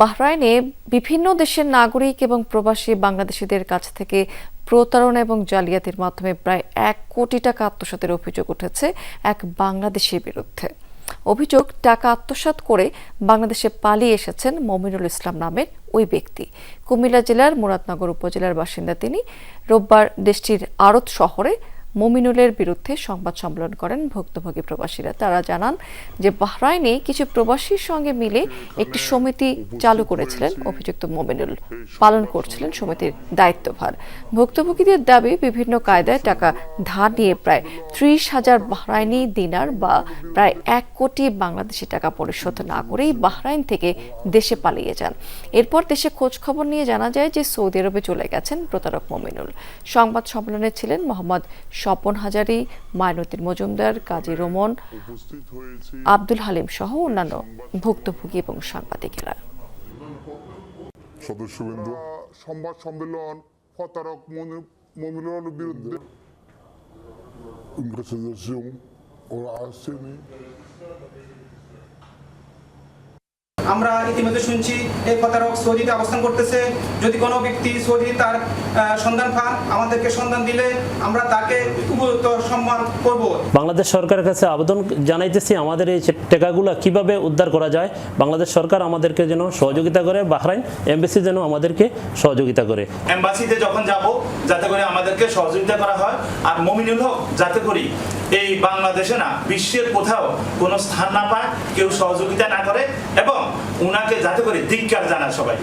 বাহরাইনে বিভিন্ন দেশের নাগরিক এবং প্রবাসী বাংলাদেশিদের কাছ থেকে প্রতারণা এবং জালিয়াতির মাধ্যমে প্রায় এক কোটি টাকা আত্মসাতের অভিযোগ উঠেছে এক বাংলাদেশের বিরুদ্ধে। অভিযোগ, টাকা আত্মসাৎ করে বাংলাদেশে পালিয়ে এসেছেন মমিনুল ইসলাম নামের ওই ব্যক্তি। কুমিল্লা জেলার মুরাদনগর উপজেলার বাসিন্দা তিনি। রোববার দেশটির আড়ত শহরে মমিনুলের বিরুদ্ধে সংবাদ সম্মেলন করেন ভুক্তভোগী প্রবাসীরা। তারা জানান যে বাহরাইনে কিছু প্রবাসীর সঙ্গে মিলে একটি সমিতি চালু করেছিলেন। অভিযুক্ত মমিনুল পালন করছিলেন সমিতির দায়িত্বভার। ভুক্তভোগীদের দাবি, বিভিন্ন কায়দায় টাকা ধার নিয়ে প্রায় ত্রিশ হাজার বাহরাইনি দিনার বা প্রায় এক কোটি বাংলাদেশি টাকা পরিশোধ না করেই বাহরাইন থেকে দেশে পালিয়ে যান। এরপর দেশে খোঁজ খবর নিয়ে জানা যায় যে সৌদি আরবে চলে গেছেন প্রতারক মমিনুল। সংবাদ সম্মেলনে ছিলেন মোহাম্মদ স্বপন হাজারি মায়নতির মজুমদার কাজী রোমন আব্দুল হালিম সহ অন্যান্য ভুক্তভোগী এবং সাংবাদিকেরা। সদস্যবৃন্দ। সংবাদ সম্মেলন প্রতারক মমিনুলের বিরুদ্ধে। ও ওরা আসছেনি আমরা ইতিমধ্যে শুনছি এই প্রতারক সৌদিতে অবস্থান করতেছে। যদি কোনো ব্যক্তি সৌদি তার সন্ধান পান আমাদেরকে সন্ধান দিলে আমরা তাকে উপযুক্ত সম্মান করব। বাংলাদেশ সরকারের কাছে আবেদন জানাইতেছি আমাদের এই টাকাগুলো কীভাবে উদ্ধার করা যায়? বাংলাদেশ সরকার আমাদেরকে যেন সহযোগিতা করে বাহরাইন এমবিসি যেন আমাদেরকে সহযোগিতা করে। এম্বাসিতে যখন যাব যাতে করে আমাদেরকে সহযোগিতা করা হয় আর মমিনুল হক যাতে করি এই বাংলাদেশে না বিশ্বের কোথাও কোনো স্থান না পায় কেউ সহযোগিতা না করে এবং উনাকে যাতে করে ধিক্কার জানায় সবাই।